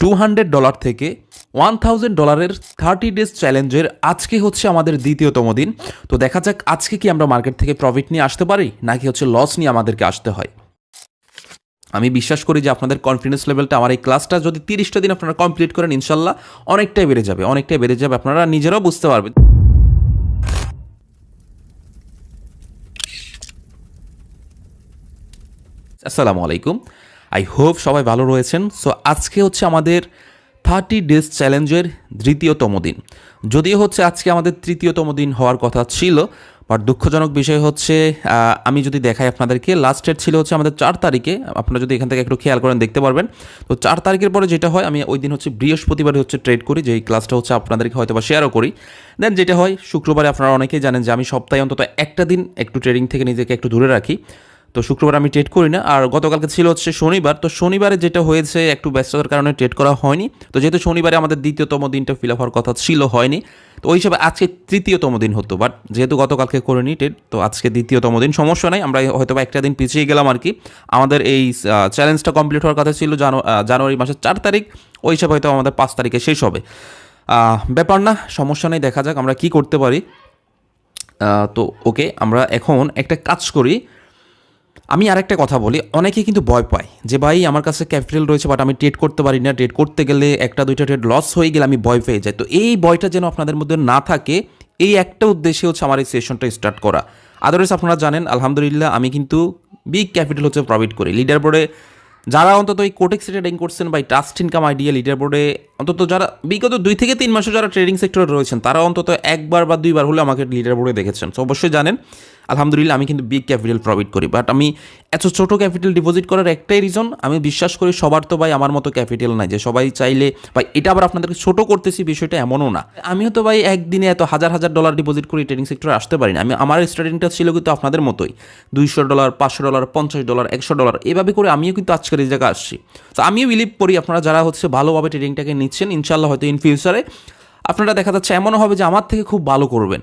Two hundred dollar থেকে one thousand ডলারের thirty days চ্যালেঞ্জের আজকে হচ্ছে আমাদের দ্বিতীয়তম দিন। তো দেখা যাক আজকে কি আমরা মার্কেট থেকে প্রফিট নিয়ে আসতে পারি, নাকি হচ্ছে লস নিয়ে আমাদেরকে আসতে হয়। আমি বিশ্বাস করি যে আপনাদের কনফিডেন্স লেভেলটা আমার এই ক্লাসটা যদি তিরিশটা দিন আপনারা কমপ্লিট করেন, ইনশাল্লাহ অনেকটাই বেড়ে যাবে, অনেকটাই বেড়ে যাবে, আপনারা নিজেরাও বুঝতে পারবেন। আসসালামু আলাইকুম। আই হোপ সবাই ভালো রয়েছেন। সো আজকে হচ্ছে আমাদের থার্টি ডেজ চ্যালেঞ্জের দ্বিতীয়তম দিন। যদিও হচ্ছে আজকে আমাদের তৃতীয়তম দিন হওয়ার কথা ছিল, বাট দুঃখজনক বিষয় হচ্ছে আমি যদি দেখাই আপনাদেরকে লাস্ট ডেট ছিল হচ্ছে আমাদের চার তারিখে, আপনারা যদি এখান থেকে একটু খেয়াল করেন, দেখতে পারবেন। তো চার তারিখের পরে যেটা হয়, আমি ওই দিন হচ্ছে বৃহস্পতিবারে হচ্ছে ট্রেড করি যে এই ক্লাসটা হচ্ছে আপনাদেরকে হয়তো বা শেয়ারও করি। দেন যেটা হয়, শুক্রবারে আপনারা অনেকেই জানেন যে আমি সপ্তাহে অন্তত একটা দিন একটু ট্রেডিং থেকে নিজেকে একটু দূরে রাখি। তো শুক্রবার আমি ট্রেড করি না। আর গতকালকে ছিল হচ্ছে শনিবার। তো শনিবারে যেটা হয়েছে, একটু ব্যস্ততার কারণে ট্রেড করা হয়নি। তো যেহেতু শনিবারে আমাদের দ্বিতীয়তম দিনটা ফিল আপ হওয়ার কথা ছিল, হয়নি। তো ওই হিসাবে আজকে তৃতীয়তম দিন হতো। বাট যেহেতু গতকালকে করিনি ট্রেড তো আজকে দ্বিতীয়তম দিন। সমস্যা নাই, আমরা হয়তো বা একটা দিন পিছিয়ে গেলাম আর কি। আমাদের এই চ্যালেঞ্জটা কমপ্লিট হওয়ার কথা ছিল জানু- জানুয়ারি মাসের চার তারিখ। ওই হিসাবে হয়তো আমাদের পাঁচ তারিখে শেষ হবে। ব্যাপার না, সমস্যা নেই, দেখা যাক আমরা কি করতে পারি। তো ওকে আমরা এখন একটা কাজ করি। আমি আরেকটা কথা বলি অনেকে কিন্তু ভয় পায় যে ভাই আমার কাছে ক্যাপিটাল রয়েছে বাট আমি ট্রেড করতে পারি না। ট্রেড করতে গেলে একটা, দুইটা ট্রেড লস হয়ে গেলে আমি ভয় পেয়ে যাই। তো এই ভয়টা যেন আপনাদের মধ্যে না থাকে, এই একটা উদ্দেশ্যে হচ্ছে আমার এই সেশনটা স্টার্ট করা। আদারওয়াইজ আপনারা জানেন, আলহামদুলিল্লাহ আমি কিন্তু বিগ ক্যাপিটাল হচ্ছে প্রফিট করি। লিডার বোর্ডে যারা অন্তত এই কোটেক্স ট্রেডিং করছেন বা ট্রাস্ট ইনকাম আইডিয়া লিডার বোর্ডে অন্তত যারা, বিগত দুই থেকে তিন মাসে যারা ট্রেডিং সেক্টরে রয়েছেন, তারা অন্তত একবার বা দুইবার হলে আমাকে লিডার বোর্ডে দেখেছেন। তো অবশ্যই জানেন আলহামদুলিল্লাহ আমি কিন্তু বিগ ক্যাপিটাল প্রফিট করি বাট আমি এত ছোট ক্যাপিটাল ডিপোজিট করার একটাই রিজন আমি বিশ্বাস করি সবার তো ভাই আমার মতো ক্যাপিটাল নাই, যে সবাই চাইলে, ভাই এটা আবার আপনাদেরকে ছোট করতেছি, বিষয়টা এমনও না। আমিও তো ভাই একদিনে এত হাজার হাজার ডলার ডিপোজিট করি ট্রেডিং সেক্টরে আসতে পারি না, আমি, আমার স্টার্টিংটা ছিল কিন্তু আপনাদের মতোই, দুইশো ডলার পাঁচশো ডলার পঞ্চাশ ডলার একশো ডলার এভাবে করে আমিও কিন্তু আজকের এই জায়গায় আসছি। তো আমিও বিলিভ করি আপনারা যারা হচ্ছে ভালোভাবে ট্রেডিংটাকে নিচ্ছেন ইনশাল্লাহ হয়তো ইন ফিউচারে আপনারা দেখা যাচ্ছে এমনও হবে যে আমার থেকে খুব ভালো করবেন।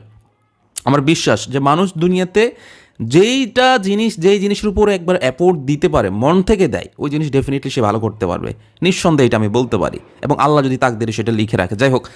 আমার বিশ্বাস যে মানুষ দুনিয়াতে যেইটা জিনিস, যেই জিনিসের উপর একবার অ্যাপোর্ট দিতে পারে, মন থেকে দেয়, ওই জিনিস ডেফিনেটলি সে ভালো করতে পারবে। নিঃসন্দেহে এটা আমি বলতে পারি। এবং আল্লাহ যদি তাক তাকদের সেটা লিখে রাখে। যাই হোক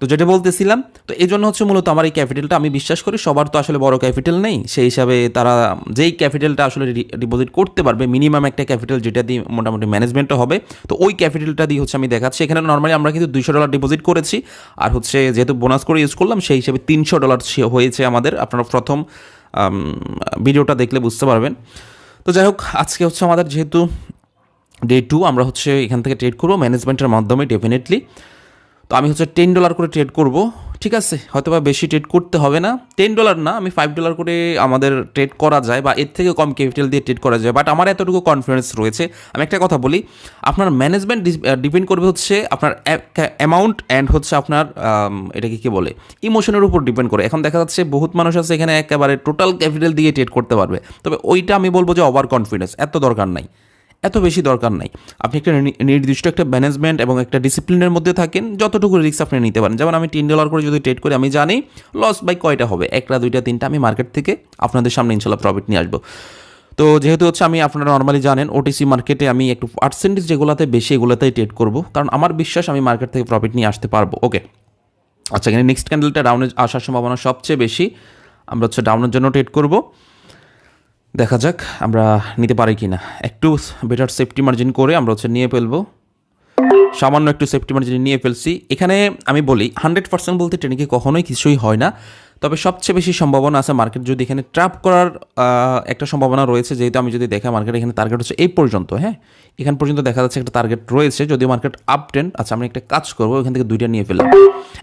তো যেটা বলতেছিলাম, তো এই জন্য হচ্ছে মূলত আমার এই ক্যাপিটালটা আমি বিশ্বাস করি সবার তো আসলে বড় ক্যাপিটাল নেই। সেই হিসাবে তারা যেই ক্যাপিটালটা আসলে ডিপোজিট করতে পারবে মিনিমাম একটা ক্যাপিটাল যেটা দিয়ে মোটামুটি ম্যানেজমেন্টও হবে, তো ওই ক্যাপিটালটা দিয়ে হচ্ছে আমি দেখাচ্ছি। এখানে নর্মালি আমরা কিন্তু দুইশো ডলার ডিপোজিট করেছি, আর হচ্ছে যেহেতু বোনাস করে ইউজ করলাম, সেই হিসাবে তিনশো ডলার হয়েছে আমাদের। আপনারা প্রথম ভিডিওটা দেখলে বুঝতে পারবেন। তো যাই হোক, আজকে হচ্ছে আমাদের যেহেতু ডে টু আমরা হচ্ছে এখান থেকে ট্রেড করব। ম্যানেজমেন্টের মাধ্যমে ডেফিনেটলি তো আমি হচ্ছে টেন ডলার করে ট্রেড করব, ঠিক আছে? হয়তো বা বেশি ট্রেড করতে হবে না। টেন ডলার না, আমি ফাইভ ডলার করে আমাদের ট্রেড করা যায় বা এর থেকে কম ক্যাপিটাল দিয়ে ট্রেড করা যায়। বাট আমার এতটুকু কনফিডেন্স রয়েছে। আমি একটা কথা বলি, আপনার ম্যানেজমেন্ট ডিপেন্ড করবে হচ্ছে আপনার অ্যামাউন্ট অ্যান্ড হচ্ছে আপনার এটাকে কী বলে? ইমোশনের উপর ডিপেন্ড করে। এখন দেখা যাচ্ছে বহুত মানুষ আছে এখানে একেবারে টোটাল ক্যাপিটাল দিয়ে ট্রেড করতে পারবে। তবে ওইটা আমি বলব যে ওভার কনফিডেন্স এত দরকার নাই। এত বেশি দরকার নাই। আপনি একটা নির্দিষ্ট একটা ম্যানেজমেন্ট এবং একটা ডিসিপ্লিনের মধ্যে থাকেন, যতটুকু রিস্ক আপনি নিতে পারেন। যেমন আমি তিন ডলার করে যদি ট্রেড করি, আমি জানি লস বাই কয়টা হবে? একটা, দুইটা, তিনটা, আমি মার্কেট থেকে আপনাদের সামনে ইনশাল্লাহ প্রফিট নিয়ে আসব। তো যেহেতু হচ্ছে আমি আপনারা নর্মালি জানেন ওটিসি মার্কেটে আমি একটু পার্সেন্টেজ যেগুলোতে বেশি এগুলোতেই ট্রেড করব। কারণ আমার বিশ্বাস আমি মার্কেট থেকে প্রফিট নিয়ে আসতে পারব। ওকে আচ্ছা এখানে নেক্সট ক্যান্ডেলটা ডাউনে আসার সম্ভাবনা সবচেয়ে বেশি। আমরা হচ্ছে ডাউনের জন্য ট্রেড করব। দেখা যাক আমরা নিতে পারি কি না একটু বেটার সেফটি মার্জিন করে আমরা হচ্ছে নিয়ে ফেলব। সামান্য একটু সেফটি মার্জিন নিয়ে ফেলছি। এখানে আমি বলি হান্ড্রেড পার্সেন্ট বলতে ট্রেনিংয়ে কখনোই কিছুই হয় না। তবে সবচেয়ে বেশি সম্ভাবনা আছে মার্কেট যদি এখানে ট্র্যাপ করার একটা সম্ভাবনা রয়েছে, যেহেতু আমি যদি দেখা মার্কেট এখানে টার্গেট হচ্ছে এই পর্যন্ত হ্যাঁ? এখান পর্যন্ত দেখা যাচ্ছে একটা টার্গেট রয়েছে, যদিও মার্কেট আপ ট্রেন্ড আচ্ছা আমি একটা কাজ করব এখান থেকে দুইটা নিয়ে ফেললাম।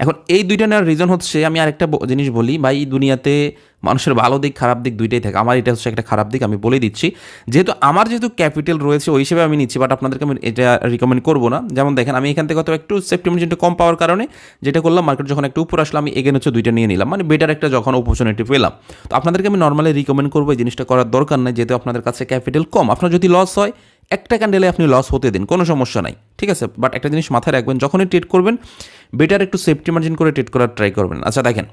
এখন এই দুইটা নেওয়ার রিজন হচ্ছে, আমি আরেকটা জিনিস বলি বা এই দুনিয়াতে মানুষের ভালো দিক, খারাপ দিক দুইটাই থাকে। আমার এটা হচ্ছে একটা খারাপ দিক, আমি বলে দিচ্ছি। যেহেতু আমার যেহেতু ক্যাপিটাল রয়েছে, ওই হিসেবে আমি নিচ্ছি বাট আপনাদেরকে আমি এটা রিকমেন্ড করব না। যেমন দেখেন, আমি এখান থেকে একটু সেফটি মার্জিনটা কম পাওয়ার কারণে যেটা করলাম মার্কেট যখন একটু উপর আসলো, আমি এগেন হচ্ছে দুইটা নিয়ে নিলাম। মানে বেটার একটা যখন অপরচুনিটি পেলাম। তো আপনাদেরকে আমি নর্মালি রিকমেন্ড করব, এই জিনিসটা করার দরকার নাই, যেহেতু আপনাদের কাছে ক্যাপিটাল কম। আপনার যদি লস হয়, একটা ক্যান্ডেলে আপনি লস হতে দিন, কোনো সমস্যা নাই, ঠিক আছে? বাট একটা জিনিস মাথায় রাখবেন, যখনই ট্রেড করবেন বেটার একটু সেফটি মার্জিন করে ট্রেড করার ট্রাই করবেন। আচ্ছা দেখেন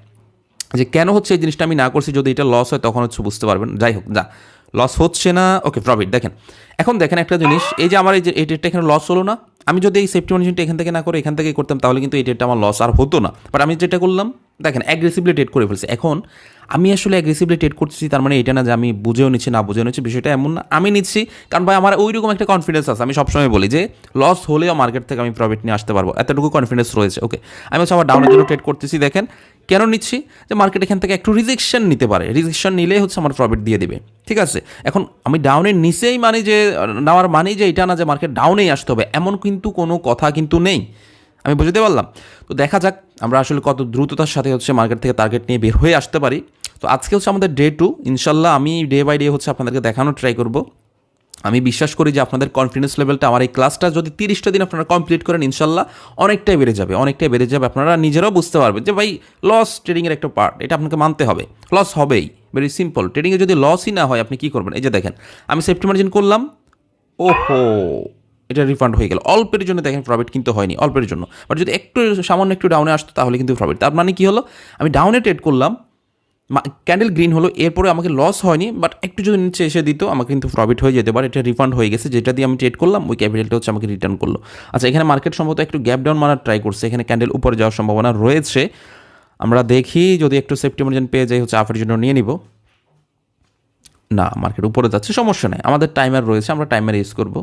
যে কেন হচ্ছে এই জিনিসটা আমি না করছি, যদি এটা লস হয় তখন হচ্ছে বুঝতে পারবেন। যাই হোক, যা। লস হচ্ছে না ওকে প্রফিট দেখেন, এখন দেখেন একটা জিনিস, এই যে আমার এই যে এই ডেটটা এখানে লস হলো না, আমি যদি এই সেফটি ম্যানেজমেন্টটা এখান থেকে না করে এখান থেকে করতাম, তাহলে কিন্তু এই ডেটটা আমার লস আর হতো না। বাট আমি যেটা করলাম দেখেন অ্যাগ্রেসিভলি ট্রেড করে ফেলছে। এখন আমি আসলে অ্যাগ্রেসিভলি ট্রেড করতেছি, তার মানে এটা না যে আমি বুঝেও নিচ্ছি, না বুঝেও নিচ্ছি, বিষয়টা এমন না। আমি নিচ্ছি, কারণ ভাই আমার ওই রকম একটা কনফিডেন্স আছে। আমি সবসময় বলি যে লস হলেও মার্কেট থেকে আমি প্রফিট নিয়ে আসতে পারব। এতটুকু কনফিডেন্স রয়েছে ওকে আমি হচ্ছে আমার ডাউনের জন্য ট্রেড করতেছি, দেখেন, কেন নিচ্ছি? যে মার্কেট এখান থেকে একটু রিজেকশন নিতে পারে। রিজেকশন নিলেই হচ্ছে আমার প্রফিট দিয়ে দেবে, ঠিক আছে? এখন আমি ডাউনের নিচেই মানে যে, নেওয়ার মানে যে এটা না যে মার্কেট ডাউনেই আসতে হবে, এমন কিন্তু কোনো কথা কিন্তু নেই। আমি বুঝতে পারলাম। তো দেখা যাক আমরা আসলে কত দ্রুততার সাথে হচ্ছে মার্কেট থেকে টার্গেট নিয়ে বের হয়ে আসতে পারি। তো আজকে হচ্ছে আমাদের ডে টু ইনশাল্লাহ আমি ডে বাই ডে হচ্ছে আপনাদেরকে দেখানোর ট্রাই করব। আমি বিশ্বাস করি যে আপনাদের কনফিডেন্স লেভেলটা আমার এই ক্লাসটা যদি তিরিশটা দিন আপনারা কমপ্লিট করেন ইনশাল্লাহ অনেকটাই বেড়ে যাবে, অনেকটাই বেড়ে যাবে। আপনারা নিজেরাও বুঝতে পারবেন যে ভাই লস ট্রেডিংয়ের একটা পার্ট এটা আপনাকে মানতে হবে। লস হবেই ভেরি সিম্পল ট্রেডিংয়ে যদি লসই না হয়, আপনি কী করবেন? এই যে দেখেন, আমি সেফটি মার্জিন করলাম। ওহো! এটা রিফান্ড হয়ে গেল। অল্পের জন্য দেখেন প্রফিট কিন্তু হয়নি, অল্পের জন্য। বাট যদি একটু সামান্য একটু ডাউনে আসতো তাহলে কিন্তু প্রফিট তার মানে কী হলো? আমি ডাউনে ট্রেড করলাম ক্যান্ডেল গ্রিন হলো, এরপরে আমাকে লস হয়নি বাট একটু যদি নিচে এসে দিত, আমাকে কিন্তু প্রফিট হয়ে যেতে পারে। এটা রিফান্ড হয়ে গেছে, যেটা দিয়ে আমি ট্রেড করলাম, ওই ক্যাপিটালটা হচ্ছে আমাকে রিটার্ন করল। আচ্ছা এখানে মার্কেট সম্ভবত একটু গ্যাপ ডাউন মারার ট্রাই করছে। এখানে ক্যান্ডেল উপরে যাওয়ার সম্ভাবনা রয়েছে। আমরা দেখি, যদি একটু সেফটি মার্জিন পেয়ে যাই, হচ্ছে আফের জন্য নিয়ে নিব। না মার্কেট উপরে যাচ্ছে, সমস্যা নেই। আমাদের টাইমার রয়েছে, আমরা টাইমার ইউজ করব।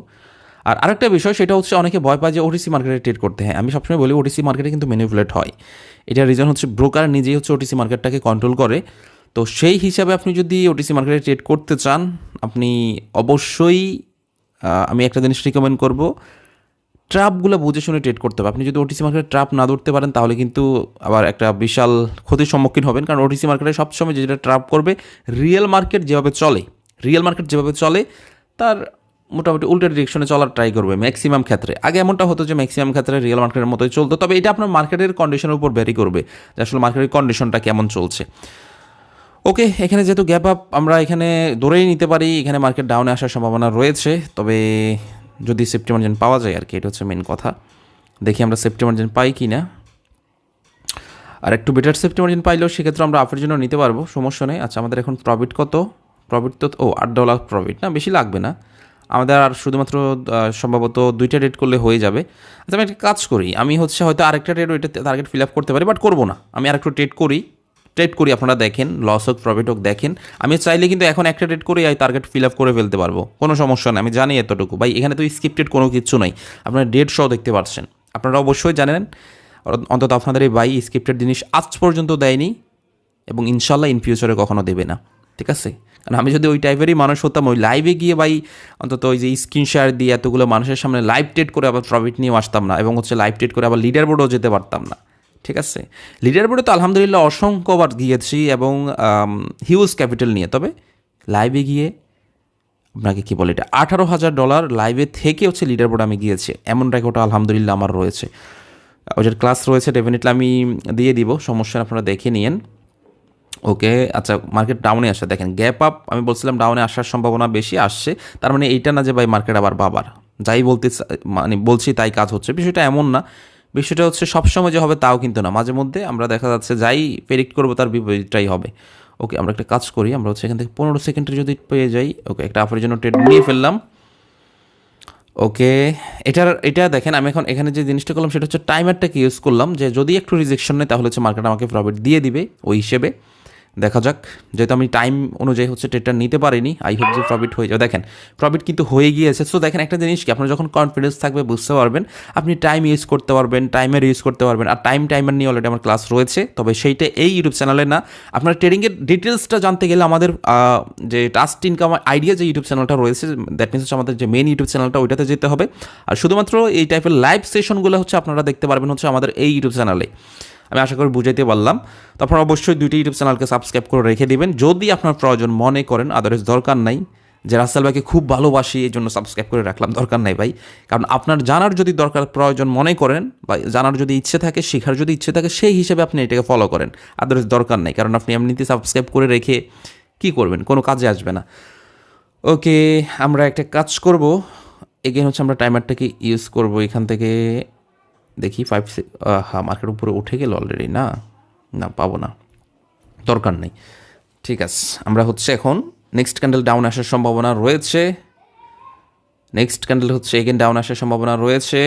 আর আরেকটা বিষয়, সেটা হচ্ছে অনেকে ভয় পায় যে ওটিসি মার্কেটে ট্রেড করতে। হ্যাঁ আমি সবসময় বলি ওটিসি মার্কেটে কিন্তু ম্যানিপুলেট হয়। এটার রিজন হচ্ছে ব্রোকার নিজেই হচ্ছে ওটিসি মার্কেটটাকে কন্ট্রোল করে। তো সেই হিসাবে আপনি যদি ওটিসি মার্কেটে ট্রেড করতে চান, আপনি অবশ্যই আমি একটা জিনিস রিকমেন্ড করব। ট্রাপগুলো বুঝে শুনে ট্রেড করতে হবে। আপনি যদি ওটিসি মার্কেটে ট্রাপ না ধরতে পারেন, তাহলে কিন্তু আবার একটা বিশাল ক্ষতির সম্মুখীন হবেন। কারণ ওটিসি মার্কেটে সবসময় যেটা ট্রাপ করবে রিয়েল মার্কেট যেভাবে চলে রিয়েল মার্কেট যেভাবে চলে, তার মোটামুটি উল্টো ডিরেকশনে চলার ট্রাই করবে ম্যাক্সিমাম ক্ষেত্রে। আগে এমনটা হতো যে ম্যাক্সিমাম ক্ষেত্রে রিয়েল মার্কেটের মতোই চলতো, তবে এটা আপনার মার্কেটের কন্ডিশনের উপর ভ্যারি করবে যে আসলে মার্কেটের কন্ডিশনটা কেমন চলছে। ওকে এখানে যেহেতু গ্যাপ আপ আমরা এখানে ধরেই নিতে পারি, এখানে মার্কেট ডাউনে আসার সম্ভাবনা রয়েছে, তবে যদি সেফটি মার্জিন পাওয়া যায় আর কি এটা হচ্ছে মেন কথা। দেখি আমরা সেফটি মার্জিন পাই কি না আর একটু বেটার সেফটি মার্জিন পাইলেও সেক্ষেত্রে আমরা আপের জন্য নিতে পারব, সমস্যা নেই। আচ্ছা আমাদের এখন প্রফিট কত? প্রফিট তো, ও, আট ডলার প্রফিট না, বেশি লাগবে না। আমাদের আর শুধুমাত্র সম্ভবত দুইটা ডেট করলে হয়ে যাবে। আচ্ছা আমি একটা কাজ করি। আমি হচ্ছে হয়তো আরেকটা ডেট ওইটা টার্গেট ফিল আপ করতে পারি বাট করব না। আমি আরেকটু ট্রেড করি। ট্রেড করি, আপনারা দেখেন লস হোক প্রফিট হোক, দেখেন। আমি চাইলে কিন্তু এখন একটা ট্রেড করে এই টার্গেট ফিল আপ করে ফেলতে পারব। কোনো সমস্যা নেই, আমি জানি এতটুকু। ভাই, এখানে তো স্ক্রিপ্টেড কোনো কিছু নাই। আপনারা ডেট সহ দেখতে পাচ্ছেন আপনারা অবশ্যই জানেন অন্তত আপনাদের এই বাই স্ক্রিপ্টেড জিনিস আজ পর্যন্ত দেয়নি এবং ইনশাল্লাহ ইন ফিউচারে কখনো দেবে না। ঠিক আছে? কারণ আমি যদি ওই টাইপেরই মানুষ হতাম, ওই লাইভে গিয়ে ভাই অন্তত ওই যে স্ক্রিন শেয়ার দিয়ে এতগুলো মানুষের সামনে লাইভ ট্রেড করে আবার প্রফিট নিয়েও আসতাম না এবং হচ্ছে লাইভ ট্রেড করে আবার লিডার বোর্ডও যেতে পারতাম না। ঠিক আছে? লিডার বোর্ডে তো আলহামদুলিল্লাহ অসংখ্যবার গিয়েছি এবং হিউজ ক্যাপিটাল নিয়ে। তবে লাইভে গিয়ে আপনাকে কী বলে এটা? আঠারো হাজার ডলার লাইভে থেকে হচ্ছে লিডার বোর্ডে আমি গিয়েছি। এমন রেকর্ডটা আলহামদুলিল্লাহ আমার রয়েছে। ওইটার ক্লাস রয়েছে ডেফিনেটলি আমি দিয়ে দিব। সমস্যা আপনারা দেখে নিন ওকে আচ্ছা মার্কেট ডাউনে আসে। দেখেন গ্যাপ আপ আমি বলছিলাম ডাউনে আসার সম্ভাবনা বেশি, আসছে। তার মানে এইটা না যে ভাই মার্কেট আবার বাবার। যাই বলতে মানে বলছি তাই কাজ হচ্ছে। বিষয়টা এমন না। বিষয়টা হচ্ছে সবসময় যে হবে তাও কিন্তু না। মাঝে মধ্যে আমরা দেখা যাচ্ছে যাই প্রেডিক্ট করব তার বিপরীতটাই হবে। ওকে, আমরা একটা কাজ করি, আমরা হচ্ছে এখান থেকে পনেরো সেকেন্ডের যদি পেয়ে যাই, ওকে, একটা আফের জন্য ট্রেড নিয়ে ফেললাম। ওকে, এটার, এটা দেখেন, আমি এখন এখানে যে জিনিসটা করলাম সেটা হচ্ছে টাইমারটাকে ইউজ করলাম যে যদি একটু রিজেকশন নেয় তাহলে হচ্ছে মার্কেট আমাকে প্রফিট দিয়ে দিবে, ওই হিসেবে। দেখা যাক। যেহেতু আমি টাইম অনুযায়ী হচ্ছে ট্রেডটা নিতে পারিনি আই হোপ যে প্রফিট হয়ে যাবে। দেখেন প্রফিট কিন্তু হয়ে গিয়েছে। সো দেখেন একটা জিনিস কি, আপনার যখন কনফিডেন্স থাকবে, বুঝতে পারবেন, আপনি টাইম ইউজ করতে পারবেন টাইমের ইউজ করতে পারবেন। আর টাইম টাইমার নিয়ে অলরেডি আমার ক্লাস রয়েছে। তবে সেইটা এই ইউটিউব চ্যানেলে না। আপনার ট্রেডিংয়ের ডিটেলসটা জানতে গেলে আমাদের যে টাস্ট ইনকাম আইডিয়া যে ইউটিউব চ্যানেলটা রয়েছে দ্যাট মিনস হচ্ছে আমাদের যে মেন ইউটিউব চ্যানেলটা ওইটাতে যেতে হবে। আর শুধুমাত্র এই টাইপের লাইভ সেশনগুলো হচ্ছে আপনারা দেখতে পারবেন হচ্ছে আমাদের এই ইউটিউব চ্যানেলে আমি আশা করি বুঝাইতে পারলাম। তো আপনারা অবশ্যই দুইটি ইউটিউব চ্যানেলকে সাবস্ক্রাইব করে রেখে দিবেন। যদি আপনার প্রয়োজন মনে করেন আদারওয়াইজ দরকার নাই। যে রাসেল ভাইকে খুব ভালোবাসি, এই জন্য সাবস্ক্রাইব করে রাখলাম, দরকার নাই ভাই। কারণ আপনার জানার যদি দরকার, প্রয়োজন মনে করেন বা জানার যদি ইচ্ছে থাকে, শেখার যদি ইচ্ছে থাকে, সেই হিসেবে আপনি এটাকে ফলো করেন। আদারওয়াইজ দরকার নাই, কারণ আপনি এমনিতে সাবস্ক্রাইব করে রেখে কি করবেন? কোনো কাজে আসবে না। ওকে আমরা একটা কাজ করব। এগেন হচ্ছে আমরা টাইমারটাকে ইউজ করব এখান থেকে। দেখি ফাইভ হ্যাঁ মার্কেট উপরে উঠে গেল অলরেডি না? না, পাবো না। দরকার নেই। ঠিক আছে, আমরা হচ্ছে এখন নেক্সট ক্যান্ডেল ডাউন আসার সম্ভাবনা রয়েছে। নেক্সট ক্যান্ডেল হচ্ছে এগেন ডাউন আসার সম্ভাবনা রয়েছে।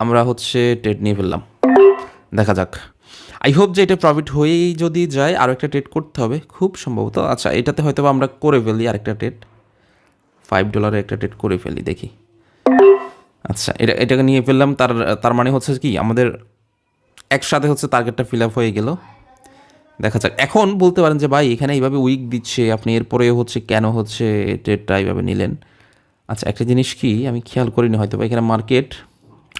আমরা হচ্ছে ট্রেড নিয়ে ফেললাম। দেখা যাক। আই হোপ যে এটা প্রফিট হয়েই যদি যায় আরও একটা ট্রেড করতে হবে। খুব সম্ভবত। আচ্ছা এটাতে হয়তো আমরা করে ফেলি আরেকটা ট্রেড ফাইভ ডলারে একটা ট্রেড করে ফেলি, দেখি। আচ্ছা এটা, এটাকে নিয়ে ফেললাম, তার তার মানে হচ্ছে কি, আমাদের একসাথে হচ্ছে টার্গেটটা ফিল আপ হয়ে গেল। দেখা যাক, এখন বলতে পারেন যে, ভাই, এখানে এইভাবে উইক দিচ্ছে, আপনি এরপরে হচ্ছে কেন হচ্ছে ট্রেডটা এইভাবে নিলেন? আচ্ছা একটা জিনিস কি, আমি খেয়াল করিনি হয়তো এখানে মার্কেট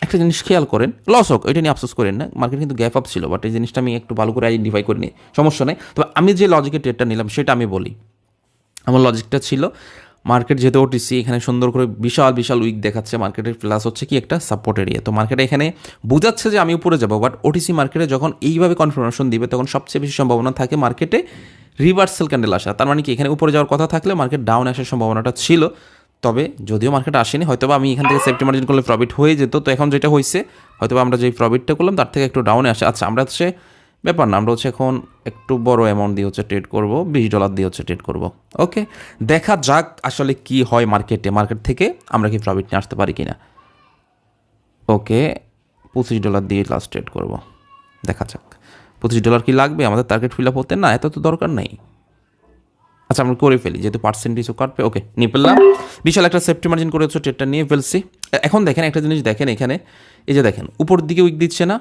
একটা জিনিস খেয়াল করেন লস হোক, এটা নিয়ে আফসোস করেন না মার্কেট কিন্তু গ্যাপ আপ ছিল বাট এই জিনিসটা আমি একটু ভালো করে আইডেন্টিফাই করিনি, সমস্যা নেই। তবে আমি যে লজিকের ট্রেডটা নিলাম, সেটা আমি বলি। আমার লজিকটা ছিল মার্কেট যেহেতু ওটিসি এখানে সুন্দর করে বিশাল বিশাল উইক দেখাচ্ছে মার্কেটের প্লাস হচ্ছে কি একটা সাপোর্ট এরিয়া তো মার্কেটে এখানে বোঝাচ্ছে যে আমি উপরে যাব বাট ওটিসি মার্কেটে যখন এইভাবে কনফার্মেশন দিবে, তখন সবচেয়ে বেশি সম্ভাবনা থাকে মার্কেটে রিভার্সাল ক্যান্ডেল আসা। তার মানে কি, এখানে উপরে যাওয়ার কথা থাকলে মার্কেট ডাউন আসার সম্ভাবনাটা ছিল। তবে যদিও মার্কেট আসেনি হয়তো আমি এখান থেকে সেফটি মার্জিন করলে প্রফিট হয়ে যেত। তো এখন যেটা হয়েছে হয়তো আমরা যে প্রফিটটা করলাম, তার থেকে একটু ডাউনে আসে। আচ্ছা আমরা হচ্ছে ব্যাপার না, আমরা হচ্ছে এখন একটু বড় অ্যামাউন্ট দিয়ে হচ্ছে ট্রেড করব, বিশ ডলার দিয়ে হচ্ছে ট্রেড করব ওকে দেখা যাক আসলে কি হয় মার্কেটে মার্কেট থেকে আমরা কি প্রফিট নিয়ে আসতে পারি কি না ওকে পঁচিশ ডলার দিয়ে লাস্ট ট্রেড করব, দেখা যাক। পঁচিশ ডলার কি লাগবে? আমাদের টার্গেট ফিল আপ হতে না, এত তো দরকার নেই। আচ্ছা আমরা করে ফেলি, যেহেতু পার্সেন্টেজও কাটবে ওকে নিয়ে ফেললাম। বিশাল একটা সেফটি মার্জিন করে হচ্ছে ট্রেডটা নিয়ে ফেলছি। এখন দেখেন একটা জিনিস দেখেন এখানে, এই যে দেখেন, উপর দিকে উইক দিচ্ছে না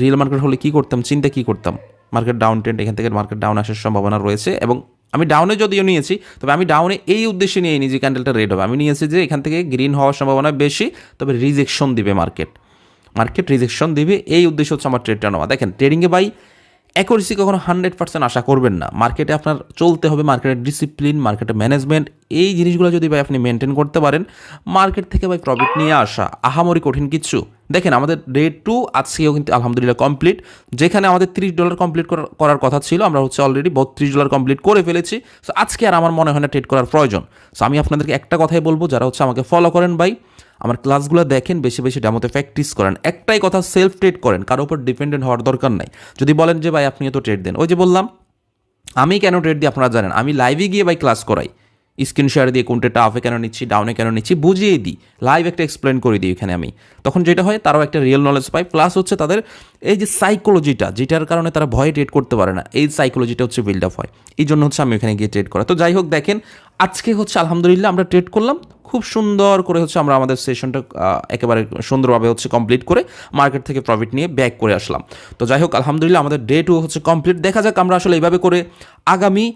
রিয়েল মার্কেট হলে কি করতাম চিন্তা কি করতাম? মার্কেট ডাউন ট্রেন্ড এখান থেকে মার্কেট ডাউন আসার সম্ভাবনা রয়েছে এবং আমি ডাউনে যদিও নিয়েছি, তবে আমি ডাউনে এই উদ্দেশ্যে নিয়ে নিই যে ক্যান্ডেলটা রেড হবে। আমি নিয়েছি যে এখান থেকে গ্রিন হওয়ার সম্ভাবনা বেশি, তবে রিজেকশন দিবে মার্কেট মার্কেট রিজেকশন দিবে, এই উদ্দেশ্য হচ্ছে আমার ট্রেডটা নেওয়া দেখেন ট্রেডিংয়ে বাই অ্যাকুরেসি কখনো হান্ড্রেড পার্সেন্ট আশা করবেন না। মার্কেটে আপনার চলতে হবে মার্কেটের ডিসিপ্লিন মার্কেটের ম্যানেজমেন্ট এই জিনিসগুলো যদি ভাই আপনি মেনটেন করতে পারেন মার্কেট থেকে ভাই প্রফিট নিয়ে আসা আহামরি কঠিন কিছু। দেখেন আমাদের ডে টু আজকেও কিন্তু আলহামদুলিল্লাহ কমপ্লিট যেখানে আমাদের তিরিশ ডলার কমপ্লিট করার কথা ছিল, আমরা হচ্ছে অলরেডি বত্রিশ ডলার কমপ্লিট করে ফেলেছি। সো আজকে আর আমার মনে হয় না ট্রেড করার প্রয়োজন। সো আমি আপনাদেরকে একটা কথাই বলব, যারা হচ্ছে আমাকে ফলো করেন ভাই আমার ক্লাসগুলো দেখেন, বেশি বেশি ডেমোতে প্র্যাকটিস করেন। একটাই কথা, সেলফ ট্রেড করেন। কারও উপর ডিপেন্ডেন্ট হওয়ার দরকার নাই। যদি বলেন যে, ভাই আপনি তো ট্রেড দেন। ওই যে বললাম, আমি কেন ট্রেড দিই আপনারা জানেন? আমি লাইভে গিয়ে ভাই ক্লাস করাই। স্ক্রিন শেয়ার দিয়ে কোনটা টাফে কেন নিচ্ছি ডাউনে কেন নিচ্ছি বুঝিয়ে দিই। লাইভ একটা এক্সপ্লেন করে দিই এখানে আমি। তখন যেটা হয়, তারাও একটা রিয়েল নলেজ পায়। প্লাস হচ্ছে তাদের এই যে সাইকোলজিটা যেটার কারণে তারা ভয়ে ট্রেড করতে পারে না, এই সাইকোলজিটা হচ্ছে বিল্ড আপ হয়। এই জন্য হচ্ছে আমি এখানে গিয়ে ট্রেড করা। তো যাই হোক, দেখেন, আজকে হচ্ছে আলহামদুলিল্লাহ আমরা ট্রেড করলাম। খুব সুন্দর করে হচ্ছে আমরা আমাদের সেশনটা একেবারে সুন্দরভাবে হচ্ছে কমপ্লিট করে মার্কেট থেকে প্রফিট নিয়ে ব্যাক করে আসলাম। তো যাই হোক, আলহামদুলিল্লাহ আমাদের ডে টু হচ্ছে কমপ্লিট দেখা যাক আমরা আসলে এইভাবে করে আগামী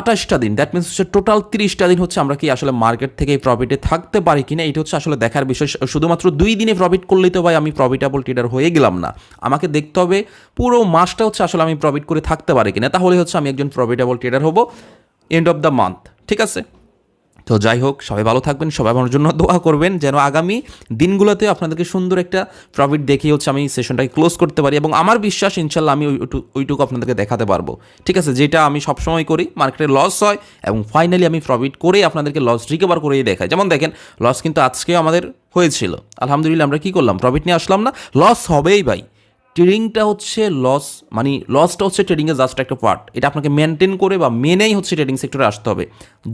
আঠাশটা দিন দ্যাট মিনস হচ্ছে টোটাল তিরিশটা দিন হচ্ছে আমরা কি আসলে মার্কেট থেকে এই প্রফিটে থাকতে পারি কিনা, এটা হচ্ছে আসলে দেখার বিষয়। শুধুমাত্র দুই দিনে প্রফিট করলেই তো ভাই আমি প্রফিটেবল ট্রেডার হয়ে গেলাম না। আমাকে দেখতে হবে পুরো মাসটা হচ্ছে আসলে আমি প্রফিট করে থাকতে পারি কিনা। তাহলে হচ্ছে আমি একজন প্রফিটেবল ট্রেডার হব এন্ড অফ দ্য মান্থ ঠিক আছে? তো যাই হোক, সবাই ভালো থাকবেন, সবাই আমার জন্য দোয়া করবেন, যেন আগামী দিনগুলোতে আপনাদেরকে সুন্দর একটা প্রফিট দেখিয়ে হচ্ছে আমি সেশনটাকে ক্লোজ করতে পারি এবং আমার বিশ্বাস ইনশাল্লাহ আমি ওইটু- ওইটুকু আপনাদেরকে দেখাতে পারব। ঠিক আছে? যেটা আমি সবসময় করি মার্কেটে লস হয় এবং ফাইনালি আমি প্রফিট করে আপনাদেরকে লস রিকভার করেই দেখাই। যেমন দেখেন লস কিন্তু আজকেও আমাদের হয়েছিল। আলহামদুলিল্লাহ আমরা কী করলাম? প্রফিট নিয়ে আসলাম না লস হবেই ভাই। ট্রেডিংটা হচ্ছে লস মানে লসটা হচ্ছে ট্রেডিংয়ের জাস্ট একটা পার্ট এটা আপনাকে মেনটেন করে বা মেনেই হচ্ছে ট্রেডিং সেক্টরে আসতে হবে।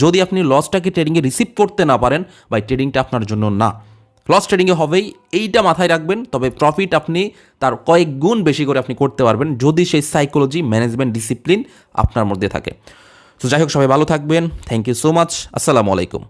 যদি আপনি লসটাকে ট্রেডিংয়ে রিসিভ করতে না পারেন বা ট্রেডিংটা আপনার জন্য না। লস ট্রেডিংয়ে হবেই, এইটা মাথায় রাখবেন, তবে প্রফিট আপনি তার কয়েক গুণ বেশি করে আপনি করতে পারবেন যদি সেই সাইকোলজি ম্যানেজমেন্ট ডিসিপ্লিন আপনার মধ্যে থাকে। তো যাই হোক, সবাই ভালো থাকবেন। থ্যাংক ইউ সো মাচ আসসালামু আলাইকুম।